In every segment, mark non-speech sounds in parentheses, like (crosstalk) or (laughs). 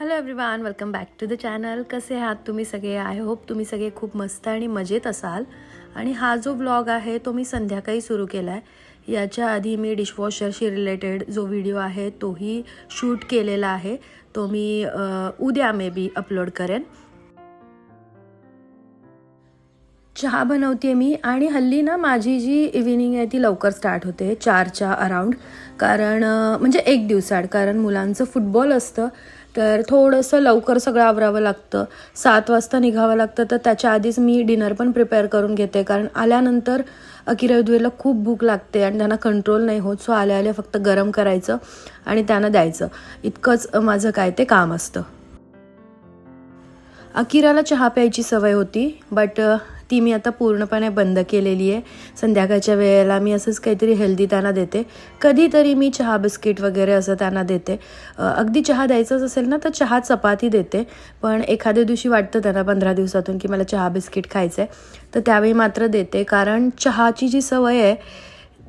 Hello everyone welcome back to the channel कसे आहात तुम्ही सगळे? आय होप तुम्ही सगळे खूप मस्त आणि मजेत असाल. आणि हा जो ब्लॉग आहे तो मी संध्याकाळी सुरू केला आहे याच्या आधी मी डिशवॉशरशी रिलेटेड जो व्हिडिओ आहे तोही शूट केलेला आहे. तो मी उद्या मे बी अपलोड करेन. चहा बनवते मी आणि हल्ली ना माझी जी इव्हिनिंग आहे ती लवकर स्टार्ट होते. चारच्या अराउंड कारण म्हणजे एक दिवसाआड. कारण मुलांचं फुटबॉल असतं. तर थोडंसं लवकर सगळं आवरावं लागतं. सात वाजता निघावं लागतं. तर त्याच्या आधीच मी डिनर पण प्रिपेअर करून घेते. कारण आल्यानंतर अकिराजुएला खूप भूक लागते आणि त्यांना कंट्रोल नाही होत. सो आल्या आल्या फक्त गरम करायचं आणि त्यांना द्यायचं. इतकंच माझं काय ते काम असतं. अकिराला चहा प्यायची सवय होती बट ती मी आता पूर्णपणे बंद केलेली आहे. संध्याकाळच्या वेळेला मी असंच काहीतरी हेल्दी त्यांना देते. कधीतरी मी चहा बिस्किट वगैरे असं त्यांना देते. अगदी चहा द्यायचंच असेल ना तर चहा चपाती देते. पण एखाद्या दिवशी वाटतं त्यांना पंधरा दिवसातून की मला चहा बिस्किट खायचं आहे तर त्यावेळी मात्र देते. कारण चहाची जी सवय आहे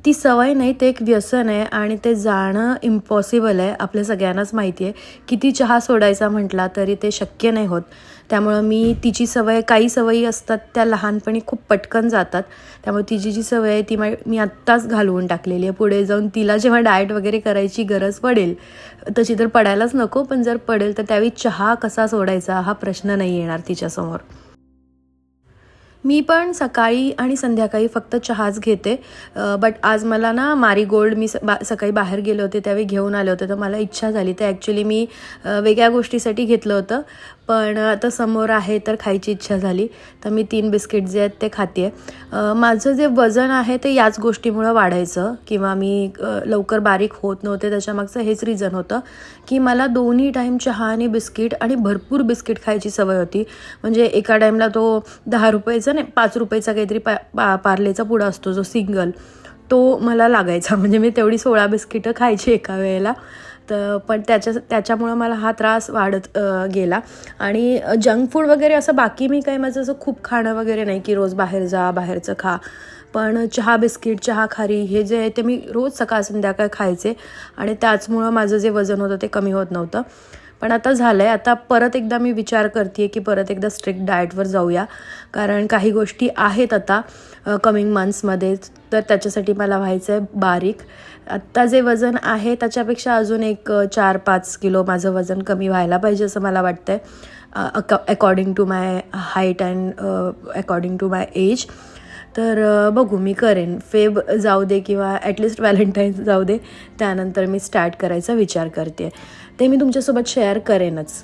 ती सवय नाही ते एक व्यसन आहे आणि ते जाणं इम्पॉसिबल आहे. आपल्या सगळ्यांनाच माहिती आहे. किती चहा सोडायचा म्हटला तरी ते शक्य नाही होत. त्यामुळं मी तिची सवय काही सवयी असतात त्या लहानपणी खूप पटकन जातात. त्यामुळे तिची जी सवय आहे ती मा मी आत्ताच घालवून टाकलेली आहे. पुढे जाऊन तिला जेव्हा डाएट वगैरे करायची गरज पडेल तशी तर पडायलाच नको पण जर पडेल तर त्यावेळी चहा कसा सोडायचा हा प्रश्न नाही येणार तिच्यासमोर. मी पण सकाळी आणि संध्याकाळी फक्त चहाच घेते. बट आज मला ना मारीगोल्ड मी स बा सकाळी बाहेर गेले होते त्यावेळी घेऊन आले होते तर मला इच्छा झाली. तर ॲक्च्युली मी वेगळ्या गोष्टीसाठी घेतलं होतं. पण आता समोर आहे तर खायची इच्छा झाली. तर मी तीन बिस्किट जे आहेत ते खाते आहे माझं जे वजन आहे ते याच गोष्टीमुळं वाढायचं. किंवा मी लवकर बारीक होत नव्हते त्याच्यामागचं हेच रिझन होतं की मला दोन्ही टाईम चहा आणि बिस्किट आणि भरपूर बिस्किट खायची सवय होती. म्हणजे एका टाईमला तो दहा रुपयाचा नाही पाच रुपयाचा काहीतरी पा पा पार्लेचा पुडा असतो जो सिंगल तो मला लागायचा. (laughs) म्हणजे मी तेवढी सोळा बिस्किटं खायची एका वेळेला. तर पण त्याच्या त्याच्यामुळं मला हा त्रास वाढत गेला. आणि जंक फूड वगैरे असं बाकी मी काही माझं असं खूप खाणं वगैरे नाही की रोज बाहेर जा बाहेरचं खा. पण चहा बिस्किट चहा खारी हे जे आहे ते मी रोज सकाळ संध्याकाळ खायचे. आणि त्याचमुळं माझं जे वजन होतं ते कमी होत नव्हतं. पण आता झालं आहे आता परत एकदा मी विचार करते की परत एकदा स्ट्रिक्ट डाएटवर जाऊया. कारण काही गोष्टी आहेत आता कमिंग मंथ्समध्ये तर त्याच्यासाठी मला व्हायचं आहे बारीक. आत्ता जे वजन आहे त्याच्यापेक्षा अजून एक चार पाच किलो माझं वजन कमी व्हायला पाहिजे असं मला वाटतं आहे according to my height and according to my age तर बघू मी करेन. फेब जाऊ दे किंवा ॲटलिस्ट व्हॅलेंटाईन्स जाऊ दे. त्यानंतर मी स्टार्ट करायचा विचार करते ते मी तुमच्यासोबत शेअर करेनच.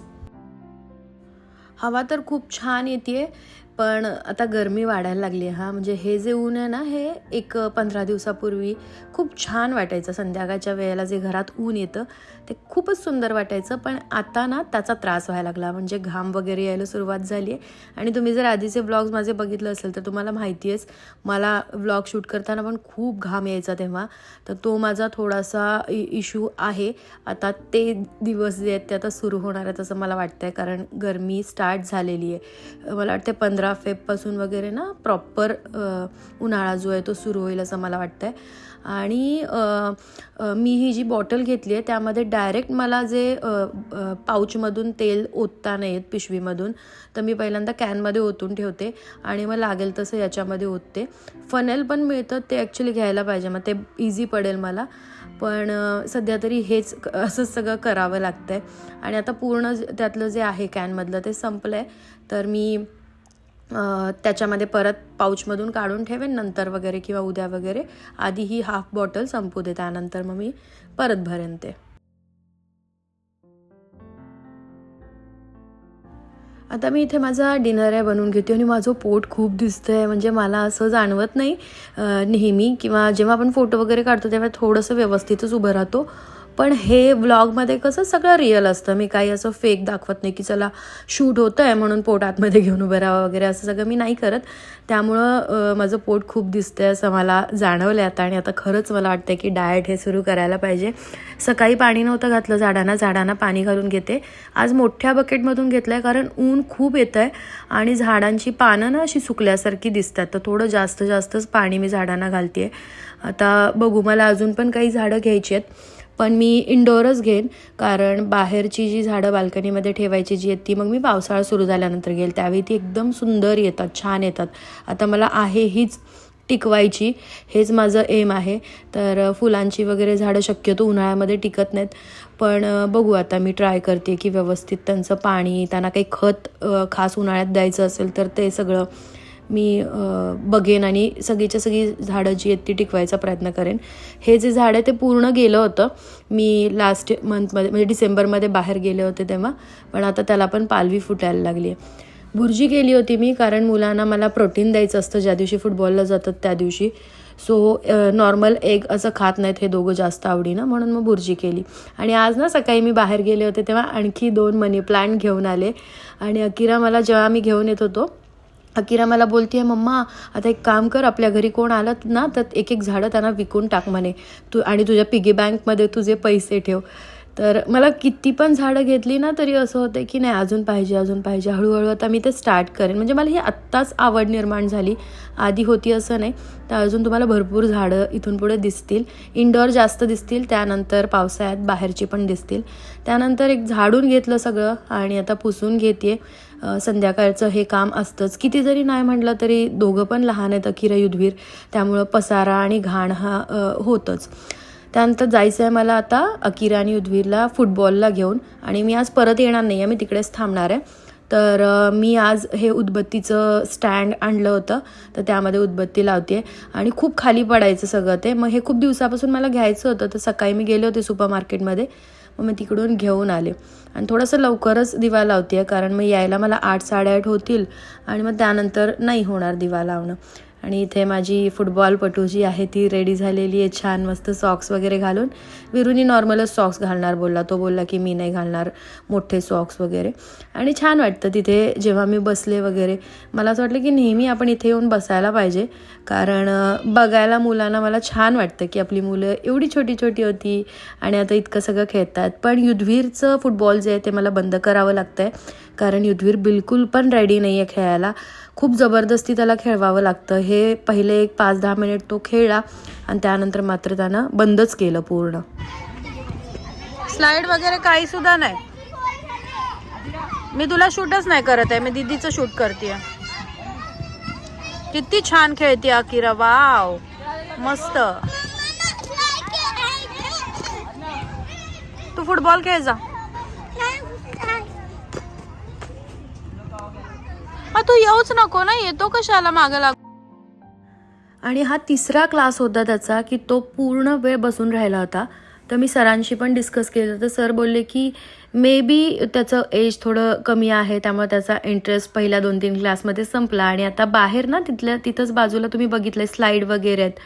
हवा तर खूप छान येते पण आता गरमी वाढायला लागली आहे हा. म्हणजे हे जे ऊन आहे ना हे एक पंधरा दिवसापूर्वी खूप छान वाटायचं. संध्याकाळच्या वेळेला जे घरात ऊन येतं ते खूपच सुंदर वाटायचं. पण आता ना त्याचा त्रास व्हायला लागला. म्हणजे घाम वगैरे यायला सुरुवात झाली आहे. आणि तुम्ही जर आधीचे व्लॉग्स माझे बघितलं असेल तर तुम्हाला माहिती आहेच मला व्लॉग शूट करताना पण खूप घाम यायचा तेव्हा. तर तो माझा थोडासा इश्यू आहे. आता ते दिवस जे आहेत ते आता सुरू होणार आहेत असं मला वाटतं आहे कारण गरमी स्टार्ट झालेली आहे. मला वाटते पंधरा फेबपासून वगैरे ना प्रॉपर उन्हाळा जो आहे तो सुरू होईल असं मला वाटतं आहे आणि मी ही जी बॉटल घेतली आहे त्यामध्ये डायरेक्ट मला जे पाऊचमधून तेल ओतता नाही येत पिशवीमधून तर मी पहिल्यांदा कॅनमध्ये ओतून ठेवते आणि मग लागेल तसं याच्यामध्ये ओतते. फनेल पण मिळतं ते ॲक्च्युली घ्यायला पाहिजे मग ते इझी पडेल मला. पण सध्या तरी हेच क- असंच सगळं करावं लागतं आहे आणि आता पूर्ण ज- त्यातलं जे आहे कॅनमधलं ते संपलं आहे तर मी त्याच्यामध्ये परत पाऊचमधून काढून ठेवेन नंतर वगैरे किंवा उद्या वगैरे. आधी ही हाफ बॉटल संपू दे त्यानंतर मग मी परत भरेन ते. आता मी इथे माझा डिनर आहे बनवून घेते आणि माझं पोट खूप दिसतं आहे म्हणजे मला असं जाणवत नाही नेहमी किंवा जेव्हा आपण फोटो वगैरे काढतो तेव्हा थोडंसं व्यवस्थितच उभं राहतो. पण हे व्लॉगमध्ये कसं सगळं रिअल असतं. मी काही असं फेक दाखवत नाही की चला शूट होतं आहे म्हणून पोट आतमध्ये (laughs) घेऊन उभं राहावं वगैरे असं सगळं मी नाही करत. त्यामुळं माझं पोट खूप दिसतं आहे असं मला जाणवलं आहे आता आणि आता खरंच मला वाटतं की डाएट हे सुरू करायला पाहिजे. सकाळी पाणी नव्हतं घातलं झाडांना झाडांना पाणी घालून घेते. आज मोठ्या बकेटमधून घेतलं आहे कारण ऊन खूप येतं आहे आणि झाडांची पानं ना अशी सुकल्यासारखी दिसतात. तर थोडं जास्त जास्तच पाणी मी झाडांना घालते आता बघू मला अजून पण काही झाडं घ्यायची आहेत. पण मी इनडोअरच घेईन. कारण बाहेरची जी झाडं बाल्कनीमध्ये ठेवायची जी आहेत ती मग मी पावसाळा सुरू झाल्यानंतर घेईल. त्यावेळी ती एकदम सुंदर येतात छान येतात. आता मला आहे हीच टिकवायची. हेच माझं एम आहे. तर फुलांची वगैरे झाडं शक्यतो उन्हाळ्यामध्ये टिकत नाहीत. पण बघू आता. मी ट्राय करते की व्यवस्थित त्यांचं पाणी त्यांना काही खत खास उन्हाळ्यात द्यायचं असेल तर ते सगळं मी बघेन आणि सगळीच्या सगळी झाडं जी आहेत ती टिकवायचा प्रयत्न करेन. हे जे झाड आहे ते पूर्ण गेलं होतं. मी लास्ट मंथमध्ये म्हणजे डिसेंबरमध्ये बाहेर गेले होते तेव्हा पण आता त्याला पण पालवी फुटायला लागली आहे. भुर्जी केली होती मी कारण मुलांना मला प्रोटीन द्यायचं असतं. ज्या दिवशी फुटबॉलला जातात त्या दिवशी. सो नॉर्मल एग असं खात नाहीत हे दोघं जास्त आवडीनं म्हणून मग भुर्जी केली. आणि आज ना सकाळी मी बाहेर गेले होते तेव्हा आणखी दोन मनी प्लांट घेऊन आले. आणि अकिरा मला जेव्हा मी घेऊन येत होतो अकिरा मला बोलते मम्मा आता एक काम कर आपल्या घरी कोण आलं ना तर एक एक झाडं त्यांना विकून टाक म्हणे. तू आणि तुझ्या पिगी बँकमध्ये तुझे पैसे ठेव. तर मला किती पण झाडं घेतली ना तरी असं होतं की नाही अजून पाहिजे अजून पाहिजे. हळूहळू आता मी ते स्टार्ट करेन. म्हणजे मला ही आत्ताच आवड निर्माण झाली. आधी होती असं नाही. तर अजून तुम्हाला भरपूर झाडं इथून पुढे दिसतील. इनडोअर जास्त दिसतील त्यानंतर पावसाळ्यात बाहेरची पण दिसतील. त्यानंतर एक झाडून घेतलं सगळं आणि आता पुसून घेते संध्याकाळचं हे काम असतंच. किती जरी नाही म्हटलं तरी दोघं पण लहान आहेत अकिरा युद्धवीर त्यामुळं पसारा आणि घाण हा होतंच होतच. त्यानंतर जायचं आहे मला आता अकिरा आणि युद्धवीरला फुटबॉलला घेऊन आणि मी आज परत येणार नाही आहे मी तिकडेच थांबणार आहे. तर मी आज हे उदबत्तीचं स्टँड आणलं होतं तर त्यामध्ये उदबत्ती लावते आणि खूप खाली पडायचं सगळं ते. मग हे खूप दिवसापासून मला घ्यायचं होतं तर सकाळी मी गेले होते सुपर मार्केटमध्ये मग मी तिकडून घेऊन आले. आणि थोडंसं लवकरच दिवा लावते कारण मग यायला मला आठ साडेआठ होतील आणि मग त्यानंतर नाही होणार दिवा लावणं. आणि इथे माझी फुटबॉलपटू जी आहे ती रेडी झालेली आहे. छान मस्त सॉक्स वगैरे घालून. विरुनी नॉर्मलच सॉक्स घालणार बोलला. तो बोलला की मी नाही घालणार मोठे सॉक्स वगैरे. आणि छान वाटतं तिथे जेव्हा मी बसले वगैरे. मला असं वाटलं की नेहमी आपण इथे येऊन बसायला पाहिजे. कारण बघायला मुलांना मला छान वाटतं की आपली मुलं एवढी छोटी छोटी होती आणि आता इतकं सगळं खेळतात. पण युद्धवीरचं फुटबॉल जे आहे ते मला बंद करावं लागतं आहे कारण युद्धवीर बिलकुल पण रेडी नाही आहे खेळायला. खूप जबरदस्ती त्याला खेळवावं लागतं. हे पहिले एक पाच दहा मिनिट तो खेळला आणि त्यानंतर मात्र त्यानं बंदच केलं पूर्ण. स्लाइड वगैरे काही सुद्धा नाही. मी तुला शूटच नाही करत आहे. मी दीदीचं शूट करते किती छान खेळते अकिरा. वाव. मस्त. तू फुटबॉल खेळ जा. आ, तू येऊच नको ना येतो कशाला मागे लाग आणि हा तिसरा क्लास होता त्याचा की तो पूर्ण वेळ बसून राहिला होता. तर मी सरांशी पण डिस्कस केलं. तर सर बोलले की मे बी त्याचं एज थोडं कमी आहे त्यामुळे त्याचा इंटरेस्ट पहिल्या दोन तीन क्लासमध्ये संपला. आणि आता बाहेर ना तिथल्या तिथंच बाजूला तुम्ही बघितलं स्लाईड वगैरे आहेत.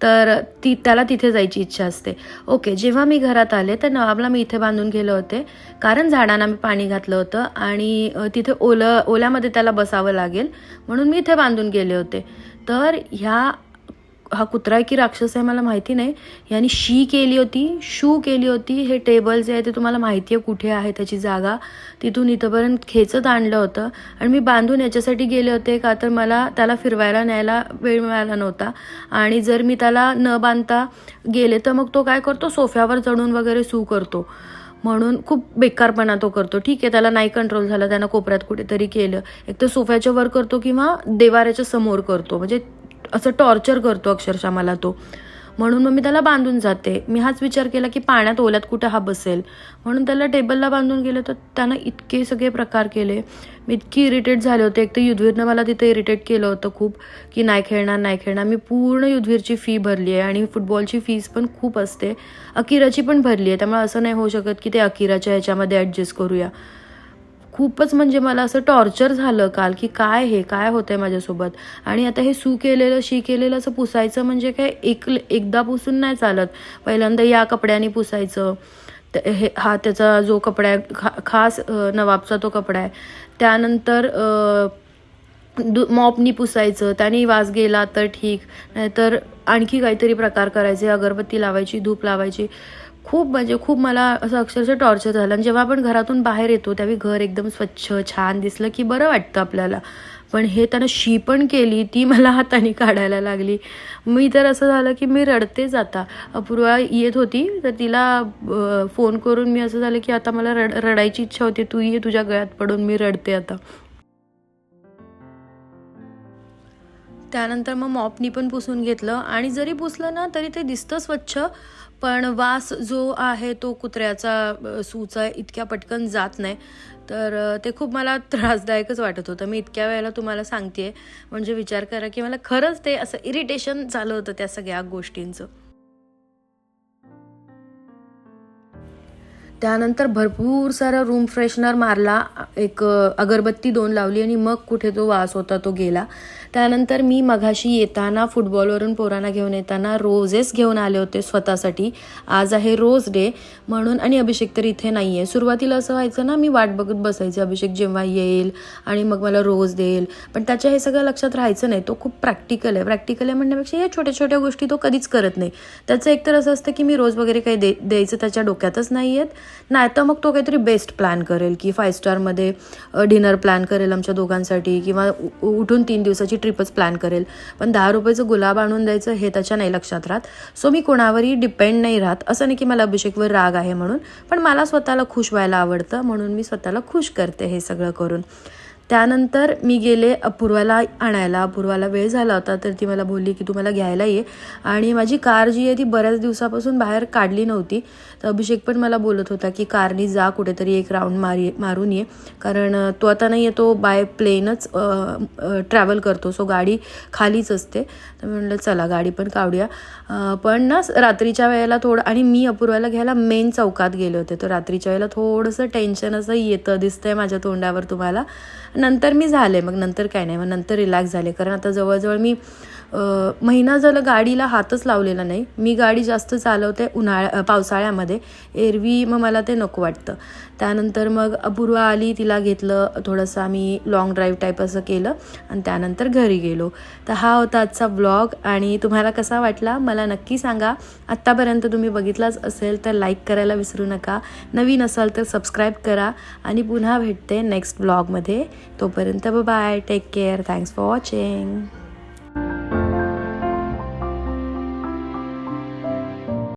तर ती त्याला तिथे जायची इच्छा असते. ओके जेव्हा मी घरात आले तर नवाबला मी इथे बांधून गेले होते. कारण झाडांना मी पाणी घातलं होतं आणि तिथे ओलं ओल्यामध्ये त्याला बसावं लागेल. म्हणून मी इथे बांधून गेले होते. तर ह्या हा कुत्रा आहे की राक्षस आहे मला माहिती नाही. यांनी शी केली होती शू केली होती. हे टेबल जे आहे ते तुम्हाला माहिती आहे कुठे आहे त्याची जागा. तिथून इथंपर्यंत खेचत आणलं होतं. आणि मी बांधून याच्यासाठी गेले होते का तर मला त्याला फिरवायला न्यायला वेळ मिळाला नव्हता. आणि जर मी त्याला न बांधता गेले तर मग तो काय करतो? सोफ्यावर चढून वगैरे सू करतो. म्हणून खूप बेकारपणा तो करतो. ठीक आहे त्याला नाही कंट्रोल झाला त्यानं कोपऱ्यात कुठेतरी केलं. एक तर सोफ्याच्या वर करतो किंवा देवाऱ्याच्या समोर करतो. म्हणजे असं टॉर्चर करतो अक्षरशः मला तो. म्हणून मग मी त्याला बांधून जाते. मी हाच विचार केला की पाण्यात ओल्यात कुठं हा बसेल? म्हणून त्याला टेबलला बांधून गेलं तर त्यानं इतके सगळे प्रकार केले. मी इतकी इरिटेट झाले होते. एक तर युद्धवीरनं मला तिथे इरिटेट केलं होतं खूप की नाही खेळणार नाही खेळणार. मी पूर्ण युद्धवीरची फी भरली आहे आणि फुटबॉलची फीज पण खूप असते. अकिराची पण भरली आहे. त्यामुळे असं नाही होऊ शकत की ते अकिराच्या ह्याच्यामध्ये ॲडजस्ट करूया. खूपच म्हणजे मला असं टॉर्चर झालं काल की काय हे काय होतंय माझ्यासोबत? आणि आता हे सू केलेलं शी केलेलं असं पुसायचं म्हणजे काय एक एकदा पुसून नाही चालत. पहिल्यांदा या कपड्याने पुसायचं. हे हा त्याचा जो कपडा आहे खा खास नवाबचा तो कपडा आहे. त्यानंतर दु मॉपनी पुसायचं. त्याने वास गेला तर ठीक. नाहीतर आणखी काहीतरी प्रकार करायचे. अगरबत्ती लावायची धूप लावायची. खूप म्हणजे खूप मला असं अक्षरशः टॉर्चर झालं. आणि जेव्हा आपण घरातून बाहेर येतो त्यावेळी घर एकदम स्वच्छ छान दिसलं की बरं वाटतं आपल्याला. पण हे त्यानं शी पण केली ती मला हाताने काढायला लागली. मी तर असं झालं की मी रडतेच आता. अपूर्वा येत होती तर तिला फोन करून मी असं झालं की आता मला रड रडायची इच्छा होती तू ये तुझ्या गळ्यात पडून मी रडते आता. त्यानंतर मग मॉपनी पण पुसून घेतलं. आणि जरी पुसलं ना तरी ते दिसतं स्वच्छ. पण वास जो आहे तो कुत्र्याचा सूचा इतक्या पटकन जात नाही. तर ते खूप मला त्रासदायकच वाटत होतं. मी इतक्या वेळेला तुम्हाला सांगते म्हणजे विचार करा की मला खरंच ते असं इरिटेशन झालं होतं त्या सगळ्या गोष्टींचं. त्यानंतर भरपूर सारा रूम फ्रेशनर मारला एक अगरबत्ती दोन लावली आणि मग कुठे तो वास होता तो गेला. त्यानंतर मी मघाशी येताना फुटबॉलवरून पोरांना घेऊन येताना रोजेस घेऊन आले होते स्वतःसाठी. आज आहे रोज डे म्हणून आणि अभिषेक तर इथे नाही आहे सुरुवातीला असं व्हायचं ना मी वाट बघत बसायचे अभिषेक जेव्हा येईल आणि मग मला रोज देईल. पण त्याच्या हे सगळं लक्षात राहायचं नाही तो खूप प्रॅक्टिकल आहे. प्रॅक्टिकल आहे म्हणण्यापेक्षा या छोट्या छोट्या गोष्टी तो कधीच करत नाही. त्याचं एकतर असं असतं की मी रोज वगैरे काही दे द्यायचं त्याच्या डोक्यातच नाही आहेत नाही तर मग तो काहीतरी बेस्ट प्लॅन करेल की फाय स्टारमध्ये डिनर प्लॅन करेल आमच्या दोघांसाठी किंवा उठून तीन दिवसाची ट्रिपच प्लॅन करेल. पण दहा रुपयाचं गुलाब आणून द्यायचं हे त्याच्या नाही लक्षात राहत. सो मी कोणावरही डिपेंड नाही राहत. असं नाही की मला अभिषेकवर राग आहे म्हणून. पण मला स्वतःला खुश व्हायला आवडतं म्हणून मी स्वतःला खुश करते हे सगळं करून. त्यानंतर मी गेले अपूर्वाला आणायला. अपूर्वाला वेळ झाला होता तर ती मला बोलली की तू मला घ्यायला ये. आणि माझी कार जी आहे ती बऱ्याच दिवसापासून बाहेर काढली नव्हती. तर अभिषेक पण मला बोलत होता की कारनी जा कुठेतरी एक राऊंड मारी मारून ये. कारण तो आता नाही आहे तो बाय प्लेनच ट्रॅव्हल करतो. सो गाडी खालीच असते. तर मी म्हणलं चला गाडी पण काढूया. पण ना रात्रीच्या वेळेला थोडं आणि मी अपूर्वाला घ्यायला मेन चौकात गेले होते. तर रात्रीच्या वेळेला थोडंसं टेन्शन असं येतं दिसतंय माझ्या तोंडावर तुम्हाला. नंतर मी झाले मग नंतर काय नाही मग नंतर रिलॅक्स झाले. कारण आता जवळजवळ मी महिना झालं गाडीला हातच लावलेला नाही. मी गाडी जास्त चालवते उन्हाळ्या पावसाळ्यामध्ये. एरवी मग मला ते नको वाटतं. त्यानंतर मग अपूर्वा आली तिला घेतलं थोडंसं आम्ही लॉंग ड्राईव्ह टाईप असं केलं आणि त्यानंतर घरी गेलो. तर हा होता आजचा ब्लॉग आणि तुम्हाला कसा वाटला मला नक्की सांगा. आत्तापर्यंत तुम्ही बघितलाच असेल तर लाईक करायला विसरू नका. नवीन असाल तर सबस्क्राईब करा आणि पुन्हा भेटते नेक्स्ट ब्लॉगमध्ये तोपर्यंत bye take care thanks for watching